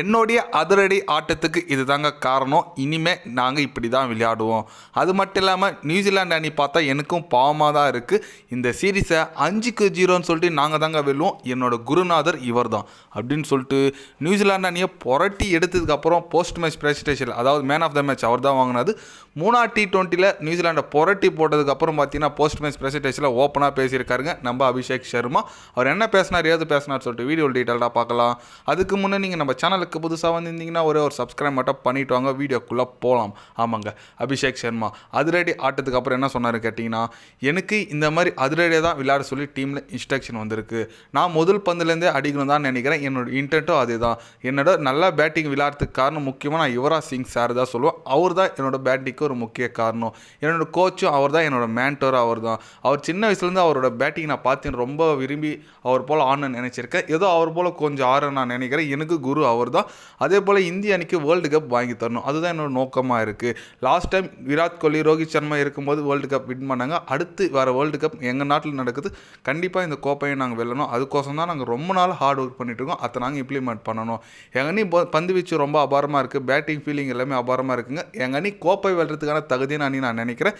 என்னுடைய அதிரடி ஆட்டத்துக்கு இதுதாங்க காரணம். இனிமேல் நாங்கள் இப்படி தான் விளையாடுவோம். அது மட்டும் இல்லாமல் நியூசிலாந்து அணி பார்த்தா எனக்கும் பாவமாக தான் இருக்குது இந்த சீரீஸை அஞ்சுக்கு ஜீரோன்னு சொல்லிட்டு நாங்கள் தாங்க வெல்லுவோம். என்னோட குருநாதர் இவர் தான் அப்படின்னு சொல்லிட்டு நியூசிலாந்து அணியை புரட்டி எடுத்ததுக்கப்புறம் போஸ்ட் மேட்ச் பிரசன்டேஷன் அதாவது மேன் ஆஃப் த மேட்ச் அவர் தான் வாங்கினது. மூணா டி டுவெண்ட்டியில் நியூசிலாண்டை புரட்டி போட்டதுக்கப்புறம் பார்த்தீங்கன்னா போஸ்ட் மேட்ச் பிரசன்டேஷனில் ஓப்பனாக பேசியிருக்காருங்க நம்ம அபிஷேக் சர்மா. அவர் என்ன பேசினார் ஏது பேசினார் சொல்லிட்டு வீடியோ டீட்டெயிலாக பார்க்கலாம். அதுக்கு முன்னே நீங்கள் நம்ம சேனல் சேனலுக்கு புதுசாக வந்திருந்தீங்கன்னா ஒரே ஒரு சப்ஸ்கிரைப் மட்டும் பண்ணிட்டு வாங்க. வீடியோக்குள்ளே போகலாம் ஆமாங்க. அபிஷேக் சர்மா. அதிரடி ஆட்டத்துக்கு அப்புறம் என்ன சொன்னார் கேட்டிங்கன்னா எனக்கு இந்த மாதிரி அதிரடியாக தான் விளையாட சொல்லி டீமில் இன்ஸ்ட்ரக்ஷன் வந்திருக்கு. நான் முதல் பந்துலேருந்தே அடிக்கணும் தான் நினைக்கிறேன். என்னோட இன்டென்ட்டும் அதே தான் என்னோட நல்லா பேட்டிங் விளையாடுறதுக்கு காரணம் முக்கியமாக நான் யுவராஜ் சிங் சார் தான் சொல்லுவேன். அவர் தான் என்னோட பேட்டிங்க்கு ஒரு முக்கிய காரணம். என்னோட கோச்சும் அவர் தான் என்னோட மேன்டர் அவர் தான். அவர் சின்ன வயசுலேருந்து அவரோட பேட்டிங் நான் பார்த்து ரொம்ப விரும்பி அவர் போல் ஆடணும்னு நினச்சிருக்கேன். ஏதோ அவர் போல் கொஞ்சம் ஆட நான் நினைக்கிறேன். எனக்கு குரு அவர் தான் அதே போல் இந்திய அணிக்கு வேர்ல்டு கப் வாங்கி தரணும். அதுதான் என்னோட நோக்கமாக இருக்குது லாஸ்ட் டைம் விராட் கோலி ரோஹித் சர்மா இருக்கும்போது வேர்ல்டு கப் வின் பண்ணாங்க. அடுத்து வர வேர்ல்டு கப் எங்கள் நாட்டில் நடக்குது. கண்டிப்பாக இந்த கோப்பையை நாங்கள் வெல்லணும். அதுக்கோசம் தான் நாங்கள் ரொம்ப நாள் ஹார்ட் ஒர்க் பண்ணிட்டு இருக்கோம். அதை நாங்கள் இம்ப்ளிமெண்ட் பண்ணணும். எங்கள் அணி பந்து வீச்சு ரொம்ப அபாரமாக இருக்குது பேட்டிங் ஃபீலிங் எல்லாமே அபாரமாக இருக்குங்க. எங்கள் அணி கோப்பை வெல்றதுக்கான தகுதியான அணி நான் நினைக்கிறேன்.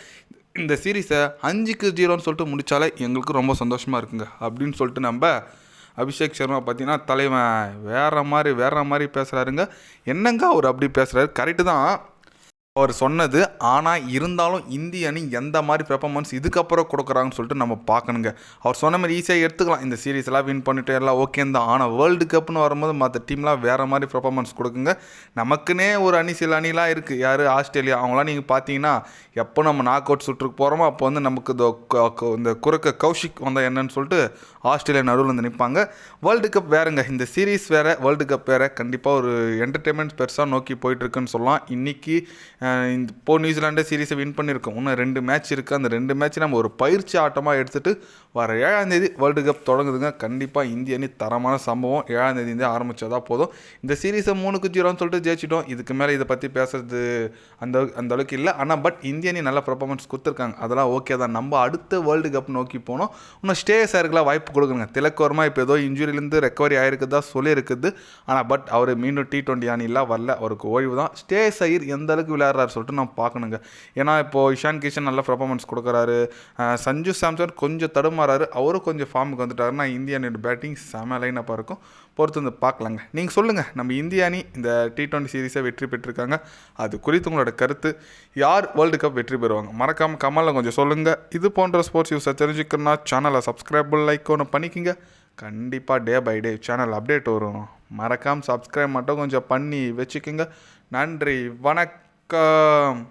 இந்த சீரீஸை அஞ்சுக்கு ஜீரோன்னு சொல்லிட்டு முடித்தாலே எங்களுக்கு ரொம்ப சந்தோஷமாக இருக்குங்க. அப்படின்னு சொல்லிட்டு நம்ம அபிஷேக் சர்மா பார்த்தீங்கன்னா தலைவன் வேறு மாதிரி வேறு மாதிரி பேசுகிறாருங்க என்னங்க அவர் அப்படி பேசுகிறாரு கரெக்டு தான். அவர் சொன்னது ஆனால் இருந்தாலும் இந்திய அணி எந்த மாதிரி பெர்ஃபார்மன்ஸ் இதுக்கப்புறம் கொடுக்குறாங்கன்னு சொல்லிட்டு நம்ம பார்க்கணுங்க. அவர் சொன்ன மாதிரி ஈஸியாக எடுத்துக்கலாம். இந்த சீரீஸ் எல்லாம் வின் பண்ணிட்டு எல்லாம் ஓகே தான். ஆனால் வேர்ல்டு கப்னு வரும்போது மற்ற டீம்லாம் வேறு மாதிரி பெர்ஃபார்மன்ஸ் கொடுக்குங்க. நமக்குன்னே ஒரு அணி சில அணிலாம் இருக்குது யார்? ஆஸ்திரேலியா. அவங்களாம் நீங்கள் பார்த்தீங்கன்னா எப்போ நம்ம நாக் அவுட் சுற்றுக்கு போகிறோமோ அப்போ வந்து நமக்கு இந்த குறுக்க கௌஷிக் வந்தால் என்னன்னு சொல்லிட்டு ஆஸ்திரேலியா நடுவில் வந்து நிற்பாங்க வேர்ல்டு கப் வேறுங்க. இந்த சீரீஸ் வேறு வேர்ல்டு கப் வேறு. கண்டிப்பாக ஒரு என்டர்டெயின்மெண்ட் பெருசாக நோக்கி போயிட்டுருக்குன்னு சொல்லலாம். இன்றைக்கி இப்போ நியூசிலாண்டே சீரீஸை வின் பண்ணியிருக்கோம். இன்னும் ரெண்டு மேட்ச் இருக்குது அந்த ரெண்டு மேட்ச் நம்ம ஒரு பயிற்சி ஆட்டமாக எடுத்துகிட்டு வர ஏழாந்தேதி வேர்ல்டு கப் தொடங்குதுங்க. கண்டிப்பாக இந்திய அணி தரமான சம்பவம் ஏழாம் தேதி போதும். இந்த சீரீஸை மூணுக்கு ஜீரோன்னு சொல்லிட்டு ஜெயிச்சிட்டோம். இதுக்கு மேலே இதை பற்றி பேசுறது அந்த அந்த அளவுக்கு இல்லை. ஆனால் பட் இந்திய அணி நல்ல பர்ஃபார்மன்ஸ் கொடுத்துருக்காங்க. அதெல்லாம் ஓகே தான். நம்ம அடுத்த வேர்ல்டு கப் நோக்கி போனோம். இன்னும் ஸ்டே சாருக்குலாம் வாய்ப்பு கொடுக்குங்க திலக்கோரமாக இப்போ ஏதோ இன்ஜுரியிலேருந்து ரெக்கவரி ஆயிருக்குதா சொல்லியிருக்குது. ஆனால் பட் அவர் மீண்டும் டி டுவெண்ட்டி அணிலாம் வரல. அவருக்கு ஓய்வு தான். ஸ்டே சயிர் எந்த அளவுக்கு விளையாடுறாரு சொல்லிட்டு நான் பார்க்கணுங்க. ஏன்னா இப்போது இஷான் கிஷன் நல்ல பர்ஃபார்மன்ஸ் கொடுக்குறாரு. சஞ்சு சாம்சன் கொஞ்சம் தடுமாறாரு. அவரும் கொஞ்சம் ஃபார்முக்கு வந்துட்டாருன்னா இந்திய அணியோட பேட்டிங் செம லைனப்பாக இருக்கும். பொறுத்து வந்து பார்க்கலாங்க. நீங்கள் சொல்லுங்கள் நம்ம இந்திய அணி இந்த டி ட்வெண்ட்டி சீரீஸை வெற்றி பெற்றிருக்காங்க. அது குறித்து உங்களோட கருத்து. யார் வேர்ல்டு கப் வெற்றி பெறுவாங்க? மறக்காமல் கமலில் கொஞ்சம் சொல்லுங்கள் இது போன்ற ஸ்போர்ட்ஸ் யூஸை தெரிஞ்சுக்கணும்னா சேனலை சப்ஸ்கிரைப் லைக் ஒன்று பண்ணிக்கிங்க. கண்டிப்பாக day by day channel update வரும். மறக்காமல் சப்ஸ்கிரைப் மட்டும் கொஞ்சம் பண்ணி வச்சுக்கோங்க. நன்றி வணக்கம். welcome